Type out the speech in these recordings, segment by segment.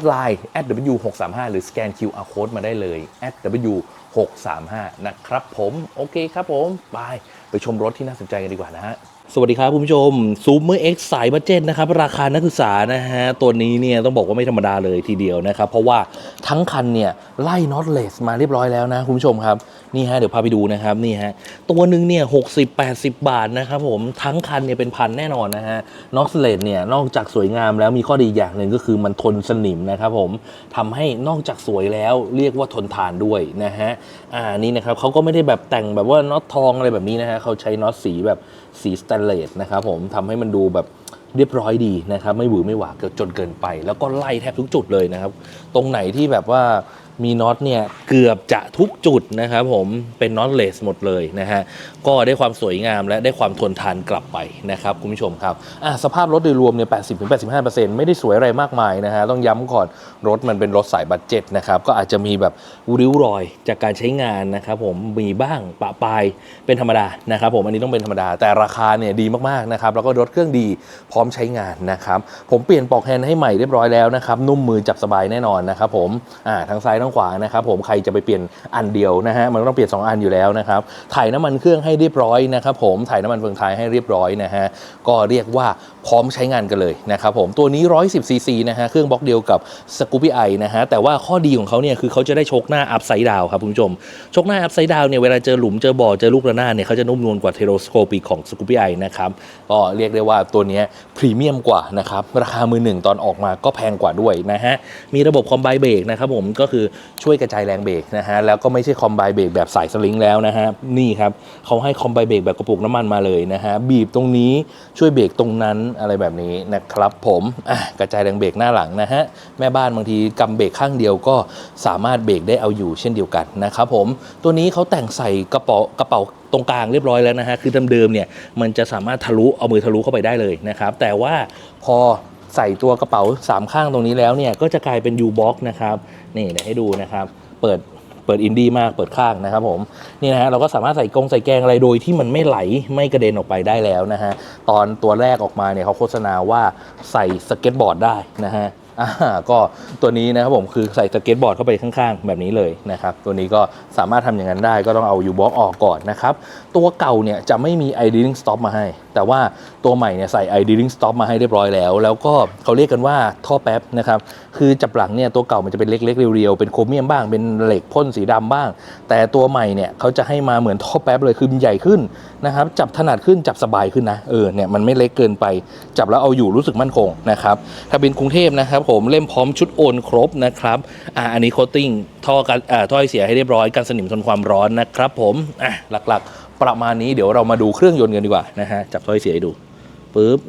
ดไลน์ @w635 หรือสแกน QR code มาได้เลย @w635 นะครับผม โอเคครับผม ไป ไปชมรถที่น่าสนใจกันดีกว่านะฮะสวัสดีครับคุณผู้ชมซูเมอร์เอ็กสายบัจเจตนะครับ ราคานักศึกษานะฮะ ตัวนี้เนี่ยต้องบอกว่าไม่ธรรมดาเลยทีเดียวนะครับ เพราะว่าทั้งคันเนี่ย ไล่น็อตเลสมาเรียบร้อยแล้วนะคุณผู้ชมครับ นี่ฮะเดี๋ยวพาไปดูนะครับนี่ฮะตัวหนึ่งเนี่ยหกสิบแปดสิบบาทนะครับผมทั้งคันเนี่ยเป็นพันแน่นอนนะฮะน็อตเลสเนี่ยนอกจากสวยงามแล้วมีข้อดีอย่างหนึ่งก็คือมันทนสนิมนะครับผมทำให้นอกจากสวยแล้วเรียกว่าทนทานด้วยนะฮะอ่านี่นะครับเขาก็ไม่ได้แบบแต่งแบบว่าน็อตทองอะไรแบบนี้นะฮะเขาใช้น็อตสีแบบสีสแตนเลสนะครับผมทำให้มันดูแบบเรียบร้อยดีนะครับไม่หวือไม่หวาเกินจนเกินไป แล้วก็ไล่แทบทุกจุดเลยนะครับ ตรงไหนที่แบบว่า มีน็อตเนี่ยเกือบจะทุกจุดนะครับผมเป็นน็อตเลสหมดเลยนะฮะ ก็ได้ความสวยงามและได้ความทนทานกลับไปนะครับคุณผู้ชมครับสภาพรถโดยรวมเนี่ย80-85%ไม่ได้สวยอะไรมากมายนะฮะต้องย้ำก่อนรถมันเป็นรถสายบัตเจ็ตนะครับก็อาจจะมีแบบริ้วรอยจากการใช้งานนะครับผมมีบ้างปะปายเป็นธรรมดานะครับผมอันนี้ต้องเป็นธรรมดา แต่ราคาเนี่ยดีมากๆนะครับแล้วก็รถเครื่องดีพร้อมใช้งานนะครับผมเปลี่ยนปลอกแฮนด์ให้ใหม่เรียบร้อยแล้วนะครับนุ่มมือจับสบายแน่นอนนะครับผมอ่าทั้งซ้ายทั้งขวานะครับผมใครจะไปเปลี่ยนอันเดียวนะฮะมันต้องเปลี่ยน 2 อันอยู่แล้วนะครับถ่ายน้ำมันเครื่องให้เรียบร้อยนะครับผมถ่ายน้ำมันเฟืองท้ายให้เรียบร้อยนะฮะก็เรียกว่าพร้อมใช้งานกันเลยนะครับผมตัวนี้ 110ซีซีนะฮะเครื่องบล็อกเดียวกับ s c o o p y i นะฮะแต่ว่าข้อดีของเขาเนี่ยคือเขาจะได้ชกหน้าอัพไซด์ดาวครับคุณผู้ชมชกหน้าอัพไซด์ดาวเนี่ยเวลาเจอหลุมเจอบ่อเจอลูกระนาดเนี่ยเขาจะนุ่มนวลกว่าเทโรสโคปีของ s c o o p y i นะครับก็เรียกได้ว่าตัวนี้พรีเมียมกว่านะครับราคามือหนึ่งตอนออกมาก็แพงกว่าด้วยนะฮะมีระบบคอมไบเบรกนะครับผมก็คือช่วยกระจายแรงเบรกนะฮะแล้วก็ไม่ใช่คอมไบเบรกแบบสายสลิงแล้วนะฮะนี่ครับเขาให้คอมไบเบรกแบบกระปุกน้ำมันมาเลยนะฮะ บีบตรงนี้ช่วยเบรกตรงนั้นอะไรแบบนี้นะครับผมกระจายแรงเบรกหน้าหลังนะฮะ แม่บ้านบางทีกำเบรกข้างเดียวก็สามารถเบรกได้เอาอยู่เช่นเดียวกันนะครับผม ตัวนี้เขาแต่งใส่กระเป๋ากระเป๋าตรงกลางเรียบร้อยแล้วนะฮะ คือเดิมๆเนี่ยมันจะสามารถทะลุเอามือทะลุเข้าไปได้เลยนะครับ แต่ว่าพอใส่ตัวกระเป๋าสามข้างตรงนี้แล้วเนี่ยก็จะกลายเป็น U-box นะครับ นี่เดี๋ยวให้ดูนะครับ เปิด เปิดอินดี้มากเปิดข้างนะครับผมนี่นะฮะเราก็สามารถใส่กงใส่แกงอะไรโดยที่มันไม่ไหลไม่กระเด็นออกไปได้แล้วนะฮะตอนตัวแรกออกมาเนี่ยเขาโฆษณาว่าใส่สเก็ตบอร์ดได้นะฮะ อ่าก็ตัวนี้นะครับผมคือใส่สเก็ตบอร์ดเข้าไปข้างๆ แบบนี้เลยนะครับ ตัวนี้ก็สามารถทำอย่างนั้นได้ก็ต้องเอายูบ็อกออกก่อนนะครับ ตัวเก่าเนี่ยจะไม่มี idling stop มาให้ แต่ว่าตัวใหม่เนี่ยใส่ idling stop มาให้เรียบร้อยแล้ว แล้วก็เขาเรียกกันว่าท่อแป๊บนะครับ คือจับหลังเนี่ยตัวเก่ามันจะเป็นเล็กๆ เรียวๆ เป็นโครเมียมบ้างเป็นเหล็กพ่นสีดำบ้าง แต่ตัวใหม่เนี่ยเขาจะให้มาเหมือนท่อแป๊บเลยคือมันใหญ่ขึ้นนะครับจับถนัดขึ้นจับสบายขึ้นนะเออเนี่ยมันไม่เล็กเกินไปจับแล้วเอาอยู่รู้สึกมั่นคงนะครับถ้าเป็นกรุงเทพนะครับผมเล่มพร้อมชุดโอนครบนะครับอ่าอันนี้โคตติ้งท่อกันอ่าท่อไอเสียให้เรียบร้อยกันสนิมทนความร้อนนะครับผมอะหลักๆ ประมาณนี้เดี๋ยวเรามาดูเครื่องยนต์กันดีกว่านะฮะจับท่อไอเสียให้ดูปึ๊บ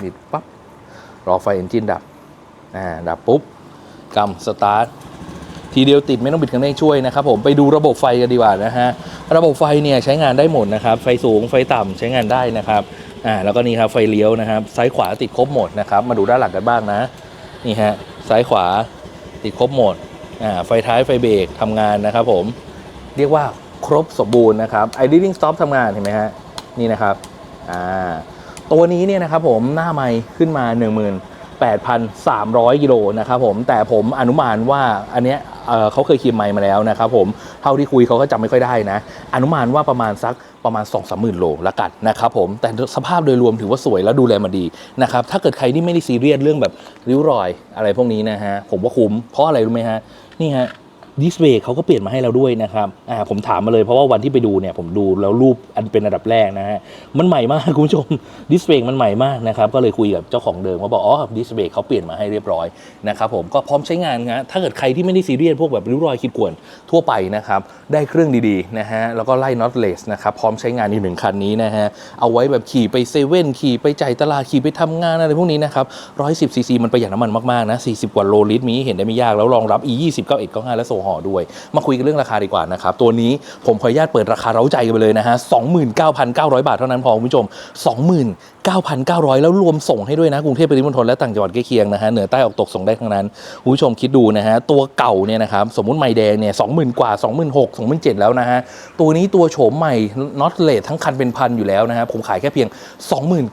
ปิดปั๊บรอไฟเอนจินดับอ่าดับปุ๊บกำสตาร์ททีเดียวติดไม่ต้องบิดคันเร่งช่วยนะครับผมไปดูระบบไฟกันดีกว่านะฮะระบบไฟเนี่ยใช้งานได้หมดนะครับ ไฟสูงไฟต่ำใช้งานได้นะครับ อ่าแล้วก็นี่ครับไฟเลี้ยวนะครับ ซ้ายขวาติดครบหมดนะครับ มาดูด้านหลังกันบ้างนะ นี่ฮะ ซ้ายขวาติดครบหมดอ่าไฟท้ายไฟเบรกทำงานนะครับผม เรียกว่าครบสมบูรณ์นะครับ idling stop ทำงานเห็นไหมฮะ นี่นะครับอ่าตัวนี้เนี่ยนะครับผมหน้าไมค์ขึ้นมา 1 0 0 0 0 8,300กิโลนะครับผมแต่ผมอนุมานว่าอันเนี้ย เขาเคยคีมไมค์มาแล้วนะครับผมเท่าที่คุยเขาก็จำไม่ค่อยได้นะ อนุมานว่าประมาณสักประมาณ 2 3 0 0 0 0 โลละกันนะครับผมแต่สภาพโดยรวมถือว่าสวยแล้วดูแลมาดีนะครับถ้าเกิดใครที่ไม่ได้ซีเรียสเรื่องแบบริ้วรอยอะไรพวกนี้นะฮะผมว่าคุ้มเพราะอะไรรู้ไหมฮะนี่ฮะ ดิสเบรกเขาก็เปลี่ยนมาให้เราด้วยนะครับอ่าผมถามมาเลยเพราะว่าวันที่ไปดูเนี่ยผมดูแล้วรูปอันเป็นอันดับแรกนะฮะมันใหม่มากคุณผู้ชมดิสเบรกมันใหม่มากนะครับก็เลยคุยกับเจ้าของเดิมเขาบอกอ๋อดิสเบรกเขาเปลี่ยนมาให้เรียบร้อยนะครับผมก็พร้อมใช้งานนะถ้าเกิดใครที่ไม่ได้ซีเรียสพวกแบบริ้วรอยขีดข่วนทั่วไปนะครับได้เครื่องดีๆนะฮะแล้วก็ไล่น็อตเลสนะครับพร้อมใช้งานอีกหนึ่งคันนี้นะฮะเอาไว้แบบขี่ไปเซเว่นขี่ไปจ่ายตลาดขี่ไปทำงานอะไรพวกนี้นะครับ110ซีซีมันประหยัดน้ำมันมากๆนะ40 กว่าโลลิตรมีเห็นได้ไม่ยากแล้วรองรับ e 2 91 95และโซฮอด้วย มาคุยกันเรื่องราคาดีกว่านะครับ ตัวนี้ผมขออนุญาตเปิดราคาเร้าใจกันไปเลยนะฮะ 29,900 บาทเท่านั้นพอคุณผู้ชม 9,900 แล้วรวมส่งให้ด้วยนะ กรุงเทพปริมณฑลและต่างจังหวัดใกล้เคียงนะฮะเหนือใต้ออกตกส่งได้ทั้งนั้นคุณผู้ชมคิดดูนะฮะตัวเก่าเนี่ยนะครับสมมุติไมแดงเนี่ย20,000 กว่า 26,000 27,000 แล้วนะฮะตัวนี้ตัวโฉมใหม่น็อตเลททั้งคันเป็นพันอยู่แล้วนะฮะผมขายแค่เพียง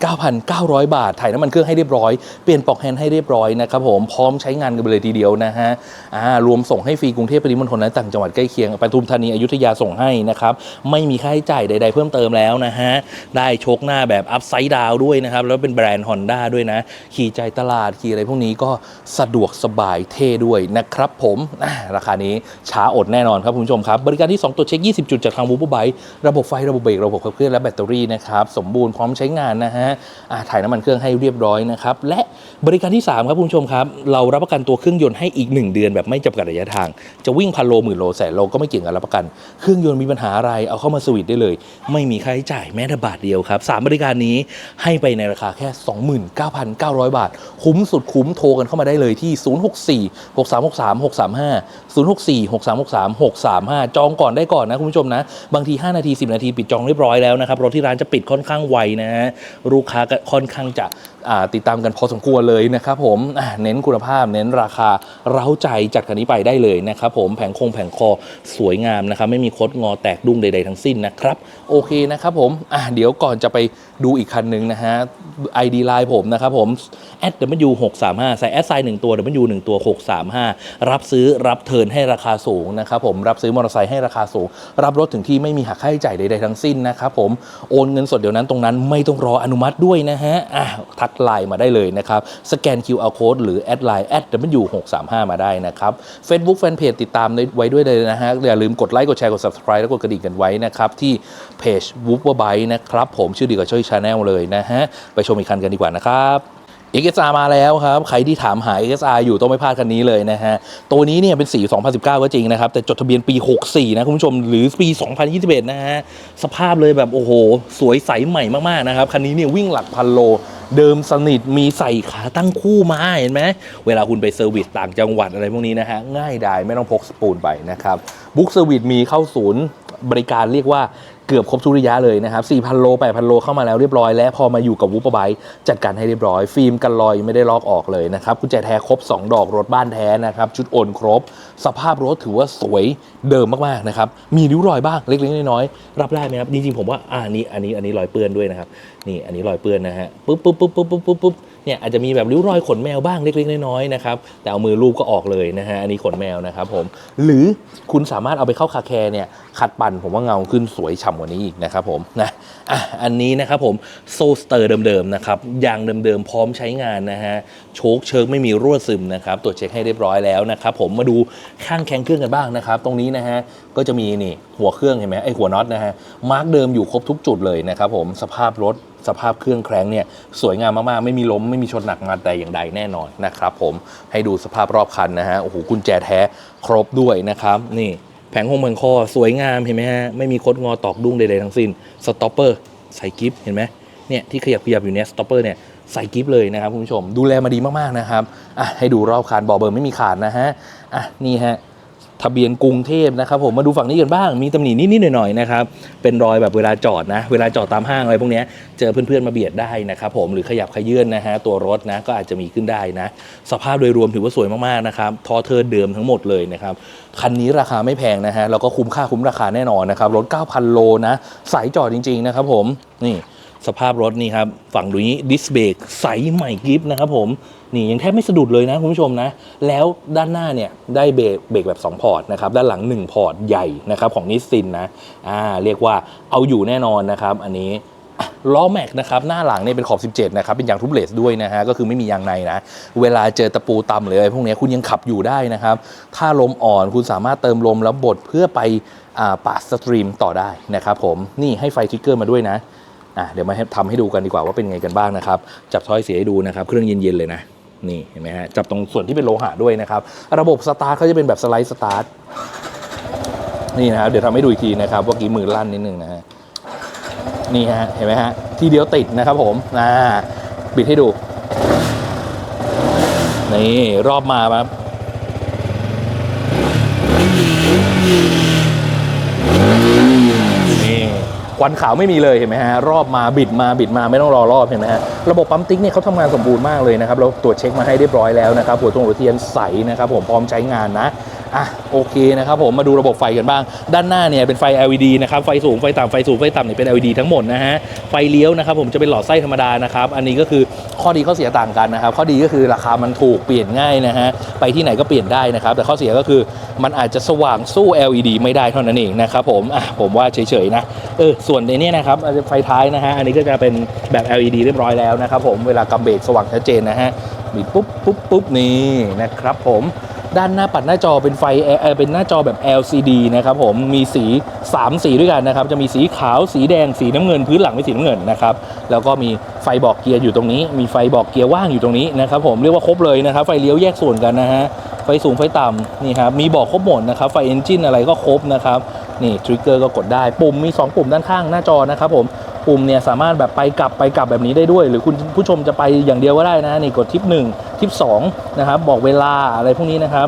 29,900 บาท ถ่ายน้ำมันเครื่องให้เรียบร้อย เปลี่ยนปลอกแฮนด์ให้เรียบร้อยนะครับผมพร้อมใช้งานกันไปเลยทีเดียวนะฮะอ่ารวมส่งให้ฟรีกรุงเทพปริมณฑลและต่างจังหวัดใกล้เคียงปทุมธานีอยุธยาส่งให้นะครับไม่มีค่าใช้จ่ายใด ๆ เพิ่มเติมแล้วนะฮะได้โชคหน้าแบบอัพไซด์ดาวด้วยนะครับ แล้วเป็นแบรนด์ Honda ด้วยนะ ขี่ใจตลาด ขี่อะไรพวกนี้ก็สะดวกสบายเท่ด้วยนะครับผมราคานี้ช้าอดแน่นอนครับคุณผู้ชมครับ บริการที่ 2 ตัวเช็ค 20 จุดจากทางวูบไบระบบไฟระบบเบรกระบบขับเคลื่อนและแบตเตอรี่นะครับสมบูรณ์พร้อมใช้งานนะฮะถ่ายน้ำมันเครื่องให้เรียบร้อยนะครับและ บริการที่ 3 ครับคุณผู้ชมครับ เรารับประกันตัวเครื่องยนต์ให้อีก 1 เดือนแบบไม่จำกัดระยะทาง จะวิ่งพันโลหมื่นโลแสนโลก็ไม่เกี่ยงกับรับประกัน เครื่องยนต์มีปัญหาอะไรเอาเข้ามาสวิตได้เลย ไม่มีค่าใช้จ่ายแม้แต่บาทเดียวครับสามบริการนี้ให้ไปในราคาแค่ 29,900 บาท คุ้มสุดคุ้มโทรกันเข้ามาได้เลยที่ 064 6363 635 064 6363 635 จองก่อนได้ก่อนนะคุณผู้ชมนะบางที 5 นาที 10 นาทีปิดจองเรียบร้อยแล้วนะครับรถที่ร้านจะปิดค่อนข้างไวนะฮะลูกค้าก็ค่อนข้างจะติดตามกันพอสมควรเลยยนะครับผมเน้นคุณภาพเน้นราคาเร้าใจจัดคันนี้ไปได้เลยนะครับผมแผงคงแผงคอสวยงามนะครับไม่มีคดงอแตกดุ้งใด ๆ ทั้งสิ้นนะครับโอเคนะครับผมเดี๋ยวก่อนจะไป ดูอีกคันหนึ่งนะฮะ ID Line ผมนะครับผม w 6 3 5ใส่แอดไซน์หนึ่งตัว w 1ตัว 635 รับซื้อรับเทิร์นให้ราคาสูงนะครับผมรับซื้อมอเตอร์ไซค์ให้ราคาสูง รับรถถึงที่ไม่มีหักค่าใช้จ่ายใดๆทั้งสิ้นนะครับผมโอนเงินสดเดี๋ยวนั้นตรงนั้นไม่ต้องรออนุมัติด้วยนะฮะอะทักไลน์มาได้เลยนะครับสแกน QR code หรือแอดไลน์ w 6 3 5มาได้นะครับ Facebook Fanpage ติดตามไว้ด้วยเลยนะฮะอย่าลืมกดไลค์กดแชร์กด subscribe แล้วกดกระดิ่งกันไว้นะครับที่เพจ w o o p e r b y นะครับผมชื่อดีกว่าช่วยชาแนลเลยนะฮะ ไปชมอีกคันกันดีกว่านะครับ XSR มาแล้วครับ ใครที่ถามหา XSR อยู่ต้องไม่พลาดคันนี้เลยนะฮะ ตัวนี้เนี่ยเป็นสี 2019 ก็จริงนะครับ แต่จดทะเบียนปี 64 นะคุณผู้ชมหรือปี 2021 นะฮะ สภาพเลยแบบโอ้โห สวยใสใหม่มาก ๆ นะครับ คันนี้เนี่ยวิ่งหลักพันโลเดิมสนิทมีใส่ขาตั้งคู่มาเห็นไหมเวลาคุณไปเซอร์วิสต่างจังหวัดอะไรพวกนี้นะฮะ ง่ายดายไม่ต้องพกสปูนไปนะครับบุ๊กเซอร์วิสมีเข้าศูนย์บริการเรียกว่า เกือบครบทุกระยะเลยนะครับ4,000 โล 8,000 โลเข้ามาแล้วเรียบร้อย และพอมาอยู่กับวูปไบจัดการให้เรียบร้อย ฟิล์มกันลอยไม่ได้ลอกออกเลยนะครับกุญแจแท้ครบ 2 ดอกรถบ้านแท้นะครับชุดโอนครบ สภาพรถถือว่าสวยเดิมมากๆนะครับ มีริ้วรอยบ้างเล็กๆน้อยๆรับได้ไหมครับ จริงๆผมว่าอ่านี่อันนี้อันนี้รอยเปื้อนด้วยนะครับ นี่อันนี้รอยเปื้อนนะฮะปุ๊บปุ๊บปุ๊บปุ๊บปุ๊บปุ๊บปุ๊บเนี่ยอาจจะมีแบบริ้วรอยขนแมวบ้างเล็กๆน้อยๆนะครับแต่เอามือลูบก็ออกเลยนะฮะอันนี้ขนแมวนะครับผมหรือคุณสามารถเอาไปเข้าคาแคร์เนี่ยขัดปั่นผมว่าเงาขึ้นสวยฉ่ำกว่านี้อีกนะครับผมนะอะอันนี้นะครับผมโซสเตอร์เดิมๆนะครับยางเดิมๆพร้อมใช้งานนะฮะโชคเชิงไม่มีรั่วซึมนะครับตรวจเช็คให้เรียบร้อยแล้วนะครับผมมาดูข้างแข้งเครื่องกันบ้างนะครับ ตรงนี้นะฮะก็จะมีนี่หัวเครื่องเห็นไหมไอหัวน็อตนะฮะมาร์กเดิมอยู่ครบทุกจุดเลยนะครับผมสภาพรถสภาพเครื่องแครงเนี่ยสวยงามมาก ๆ ไม่มีล้มไม่มีชนหนักมาแต่อย่างใดแน่นอนนะครับผมให้ดูสภาพรอบคันนะฮะโอ้โหกุญแจแท้ครบด้วยนะครับ นี่แผงห้องเมืองคอสวยงามเห็นไหมฮะไม่มีคดงอตอกดุ้งใด ๆ ทั้งสิ้นสต็อปเปอร์ใส่กิฟเห็นไหมเนี่ยที่ขยับขยับอยู่เนี่ยสต็อปเปอร์เนี่ย ใส่กิฟเลยนะครับคุณผู้ชม ดูแลมาดีมากๆนะครับอะให้ดูรอบคันบอเบอร์ไม่มีขาดนะฮะอะนี่ฮะทะเบียนกรุงเทพนะครับผมมาดูฝั่งนี้กันบ้างมีตำหนินิดๆหน่อยๆนะครับเป็นรอยแบบเวลาจอดนะเวลาจอดตามห้างอะไรพวกเนี้ยเจอเพื่อนๆมาเบียดได้นะครับผมหรือขยับขยื่นนะฮะตัวรถนะก็อาจจะมีขึ้นได้นะ สภาพโดยรวมถือว่าสวยมากๆนะครับทอเทิร์นเดิมทั้งหมดเลยนะครับคันนี้ราคาไม่แพงนะฮะแล้วก็คุ้มค่าคุ้มราคาแน่นอนนะครับรถ 9,000 โลนะสายจอดจริงๆนะครับผมนี่ สภาพรถนี่ครับ ฝั่งดูนี้ดิสเบรกใสใหม่กริฟนะครับผมนี่ยังแทบไม่สะดุดเลยนะคุณผู้ชมนะ แล้วด้านหน้าเนี่ยได้เบรกเบรกแบบ 2 พอร์ตนะครับด้านหลัง 1 พอร์ตใหญ่นะครับของนิสซินนะอ่าเรียกว่าเอาอยู่แน่นอนนะครับ อันนี้ล้อแม็กนะครับหน้าหลังเนี่ยเป็นขอบ 17 นะครับ เป็นยางทูบเลสด้วยนะฮะ ก็คือไม่มียางในนะ เวลาเจอตะปูต่ำหรืออะไรพวกนี้คุณยังขับอยู่ได้นะครับ ถ้าลมอ่อนคุณสามารถเติมลมแล้วบดเพื่อไปอ่าปาดสตรีมต่อได้นะครับผมนี่ให้ไฟทิกเกอร์มาด้วยนะ อะเดี๋ยวมาให้ทำให้ดูกันดีกว่าว่าเป็นไงกันบ้างนะครับ จับถ้อยเสียให้ดูนะครับ เครื่องเย็นๆเลยนะ นี่เห็นไหมฮะ จับตรงส่วนที่เป็นโลหะด้วยนะครับ ระบบสตาร์ทเขาจะเป็นแบบสไลด์สตาร์ท นี่นะครับ เดี๋ยวทำให้ดูอีกทีนะครับว่ากี้มือลั่นนิดนึงนะฮะ นี่ฮะ เห็นไหมฮะ ทีเดียวติดนะครับผมอ่าบิดให้ดู นี่รอบมาครับ นี่ ควันขาวไม่มีเลยเห็นไหมฮะรอบมาบิดมาบิดมาไม่ต้องรอรอบเห็นไหมฮะระบบปั๊มติ๊กเนี่ยเขาทำงานสมบูรณ์มากเลยนะครับเราตรวจเช็คมาให้เรียบร้อยแล้วนะครับหัวตรงหัวเทียนใสนะครับผมพร้อมใช้งานนะ อะโอเคนะครับผมมาดูระบบไฟกันบ้าง ด้านหน้าเนี่ยเป็นไฟ LED นะครับไฟสูงไฟต่ำไฟสูงไฟต่ำเนี่ยเป็น LED ทั้งหมดนะฮะไฟเลี้ยวนะครับผมจะเป็นหลอดไส้ธรรมดานะครับอันนี้ก็คือข้อดีข้อเสียต่างกันนะครับข้อดีก็คือราคามันถูกเปลี่ยนง่ายนะฮะไปที่ไหนก็เปลี่ยนได้นะครับแต่ข้อเสียก็คือมันอาจจะสว่างสู้ LED ไม่ได้เท่านั้นเองนะครับผมอะผมว่าเฉยๆนะเออส่วนในนี้นะครับไฟท้ายนะฮะอันนี้ก็จะเป็นแบบ LED เรียบร้อยแล้วนะครับผมเวลากำเบรกสว่างชัดเจนนะฮะบิดปุ๊บปุ๊บปุ๊บนี่นะครับผม ด้านหน้าปัดหน้าจอเป็นไฟเอเป็นหน้าจอแบบ LCD นะครับผมมีสี 3 สีด้วยกันนะครับ จะมีสีขาวสีแดงสีน้ำเงินพื้นหลังเป็นสีน้ำเงินนะครับ แล้วก็มีไฟบอกเกียร์อยู่ตรงนี้ มีไฟบอกเกียร์ว่างอยู่ตรงนี้นะครับผมเรียกว่าครบเลยนะครับ ไฟเลี้ยวแยกส่วนกันนะฮะไฟสูงไฟต่ำนี่ครับมีบอกครบหมดนะครับไฟเอนจินอะไรก็ครบนะครับนี่ทริกเกอร์ก็กดได้ปุ่มมี 2 ปุ่มด้านข้างหน้าจอนะครับผม ปุ่มเนี่ยสามารถแบบไปกลับไปกลับแบบนี้ได้ด้วย หรือคุณผู้ชมจะไปอย่างเดียวก็ได้นะนี่กดทิป1ทิป2นะครับบอกเวลาอะไรพวกนี้นะครับ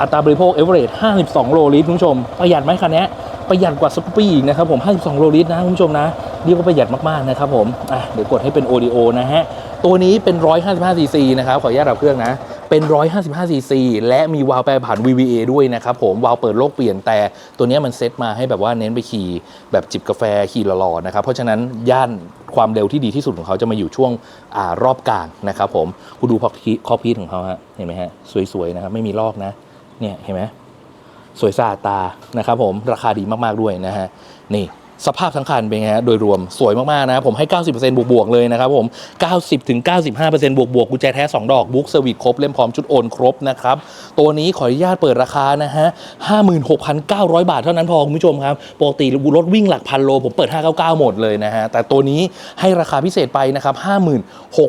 อัตราบริโภคเอเวอเรจ52 โลลิตรคุณผู้ชม ประหยัดไหมคันนี้ประหยัดกว่าสกูปปี้อีกนะครับผม 52 โลลิตรนะคุณผู้ชมนะเรียกว่าประหยัดมากๆนะครับผมอะเดี๋ยวกดให้เป็น ODO นะฮะ ตัวนี้เป็น 155 cc นะครับ ขออนุญาตดับเครื่องนะ เป็น 155 cc และมีวาล์วแปรผัน VVA ด้วยนะครับผม วาล์วเปิดโลกเปลี่ยนแต่ตัวนี้มันเซตมาให้แบบว่าเน้นไปขี่แบบจิบกาแฟขี่หล่อๆนะครับ เพราะฉะนั้นย่านความเร็วที่ดีที่สุดของเขาจะมาอยู่ช่วงอ่ารอบกลางนะครับผม คุณดูคอพีทของเขาฮะ เห็นไหมฮะ สวยๆนะครับ ไม่มีลอกนะ เนี่ย เห็นไหม สวยสะอาดตา นะครับผม ราคาดีมากๆด้วยนะฮะ นี่ สภาพทั้งคันเป็นไงฮะโดยรวมสวยมาก ๆ นะผมให้ 90%บวกบวก ๆ เลยนะครับผม 90ถึง95%บวกบวก ๆ กุญแจแท้ 2 ดอก บุ๊กเซอร์วิสครบ เล่มพร้อมชุดโอนครบนะครับ ตัวนี้ขออนุญาตเปิดราคานะฮะ 56,900 บาทเท่านั้นพอ คุณผู้ชมครับ ปกติรถวิ่งหลักพันโล ผมเปิด 599 หมดเลยนะฮะ แต่ตัวนี้ให้ราคาพิเศษไปนะครับ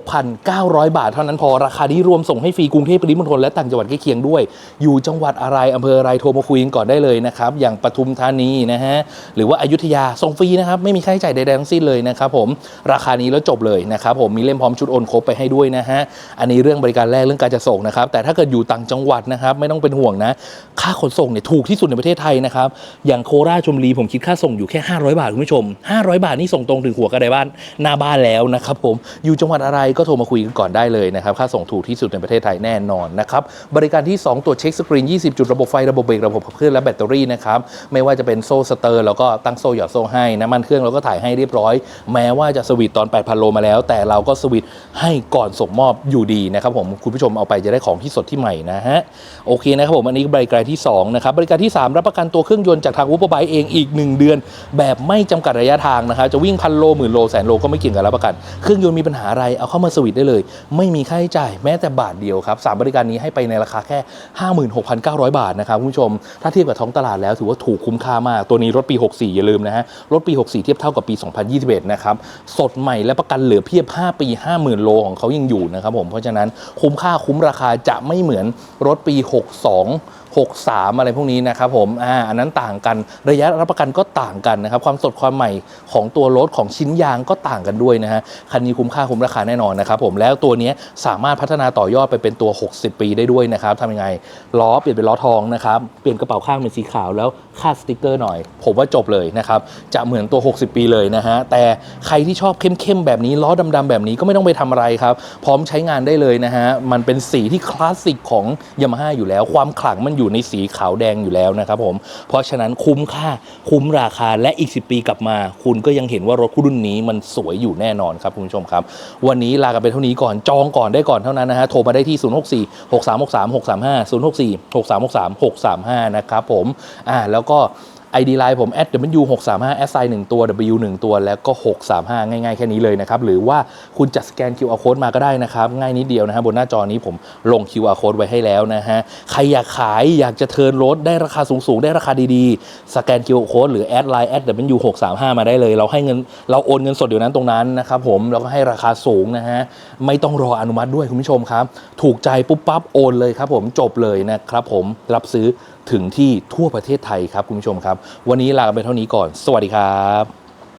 56,900 บาทเท่านั้นพอราคานี้รวมส่งให้ฟรีกรุงเทพปริมณฑลและต่างจังหวัดใกล้เคียงด้วย อยู่จังหวัดอะไรอำเภออะไรโทรมาคุยกันก่อนได้เลยนะครับอย่างปทุมธานีนะฮะหรือว่าอยุทยาส่งฟรีนะครับไม่มีค่าใช้จ่ายใดๆทั้งสิ้นเลยนะครับผมราคานี้แล้วจบเลยนะครับผมมีเล่มพร้อมชุดโอนครบไปให้ด้วยนะฮะอันนี้เรื่องบริการแรกเรื่องการจะส่งนะครับแต่ถ้าเกิดอยู่ต่างจังหวัดนะครับไม่ต้องเป็นห่วงนะ ค่าขนส่งเนี่ยถูกที่สุดในประเทศไทยนะครับอย่างโคราชชลบุรีผมคิดค่าส่งอยู่แค่ 500 บาทคุณผู้ชม 500 บาทนี่ส่งตรงถึงหัวกระไดบ้านหน้าบ้านแล้วนะครับผมอยู่จังหวัดอะไรก็โทรมาคุยกันก่อนได้เลยนะครับค่าส่งถูกที่สุดในประเทศไทยแน่นอนนะครับบริการที่ 2 ตรวจเช็คสกรีน 20 จุดระบบไฟระบบเบรกระบบขับเคลื่อนและแบตเตอรี่นะครับไม่ว่าจะเป็นโซ่สเตอร์แล้วก็ตั้งโซ่หยอดโซ่ให้น้ำมันเครื่องเราก็ถ่ายให้เรียบร้อย แม้ว่าจะสวิตตอน 8,000 โลมาแล้ว แต่เราก็สวิตให้ก่อนส่งมอบอยู่ดีนะครับผมคุณผู้ชมเอาไปจะได้ของที่สดที่ใหม่นะฮะโอเคนะครับผมอันนี้บริการที่2นะครับบริการที่ 3 รับประกันตัวเครื่องยนต์จากทางวูปไบเองอีก 1 เดือน แบบไม่จำกัดระยะทางนะครับจะวิ่งพันโลหมื่นโลแสนโลก็ไม่เกี่ยงกับรับประกัน เครื่องยนต์มีปัญหาอะไรเอาเข้ามาสวิตได้เลย ไม่มีค่าใช้จ่ายแม้แต่บาทเดียวครับสามบริการนี้ให้ไปในราคาแค่ 56,900 บาทนะครับคุณผู้ชมถ้าเทียบกับท้องตลาดแล้วถือว่าถูกคุ้มค่ามากตัวนี้รถปี 64 อย่าลืมนะฮะรถปี 64 เทียบเท่ากับปี 2021 นะครับ สดใหม่และประกันเหลือเพียบ 5 ปี 50,000 โลของเขายังอยู่นะครับผม เพราะฉะนั้นคุ้มค่าคุ้มราคาจะไม่เหมือนรถปี 62 63 อะไรพวกนี้นะครับผมอ่าอันนั้นต่างกันระยะรับประกันก็ต่างกันนะครับ ความสดความใหม่ของตัวรถของชิ้นยางก็ต่างกันด้วยนะฮะ คันนี้คุ้มค่าคุ้มราคาแน่นอนนะครับผม แล้วตัวนี้สามารถพัฒนาต่อยอดไปเป็นตัว 60 ปีได้ด้วยนะครับทำยังไง ล้อเปลี่ยนเป็นล้อทองนะครับ เปลี่ยนกระเป๋าข้างเป็นสีขาวแล้วคาดสติกเกอร์หน่อย ผมว่าจบเลยนะครับจะเหมือนตัว 60 ปีเลยนะฮะ แต่ใครที่ชอบเข้มๆแบบนี้ล้อดำๆแบบนี้ก็ไม่ต้องไปทำอะไรครับ พร้อมใช้งานได้เลยนะฮะ มันเป็นสีที่คลาสสิกของยามาฮ่าอยู่แล้ว ความขลังมันอยู่ในสีขาวแดงอยู่แล้วนะครับผม เพราะฉะนั้นคุ้มค่าคุ้มราคาและอีก 10 ปีกลับมา คุณก็ยังเห็นว่ารถรุ่นนี้มันสวยอยู่แน่นอนครับคุณผู้ชมครับ วันนี้ลากันไปเท่านี้ก่อนจองก่อนได้ก่อนเท่านั้นนะฮะโทรมาได้ที่ 064 6363 635 064 6363 635 นะครับผมอ่าแล้วก็ ID Line ผม w635 s i 1ตัว w 1ตัว แล้วก็ 635 ง่ายๆ แค่นี้เลยนะครับ หรือว่าคุณจะสแกน QR code มาก็ได้นะครับ ง่ายนิดเดียวนะฮะบนหน้าจอนี้ผมลง QR code ไว้ให้แล้วนะฮะ ใครอยากขายอยากจะเทิร์นรถได้ราคาสูงๆ ได้ราคาดีๆ สแกน QR code หรือแอดไลน์ w635 มาได้เลย เราให้เงินเราโอนเงินสดเดี๋ยวนั้นตรงนั้นนะครับผมแล้วก็ให้ราคาสูงนะฮะไม่ต้องรออนุมัติด้วยคุณผู้ชมครับถูกใจปุ๊บปั๊บโอนเลยครับผมจบเลยนะครับผมรับซื้อ ถึงที่ทั่วประเทศไทยครับคุณผู้ชมครับ วันนี้ลาไปเท่านี้ก่อน สวัสดีครับ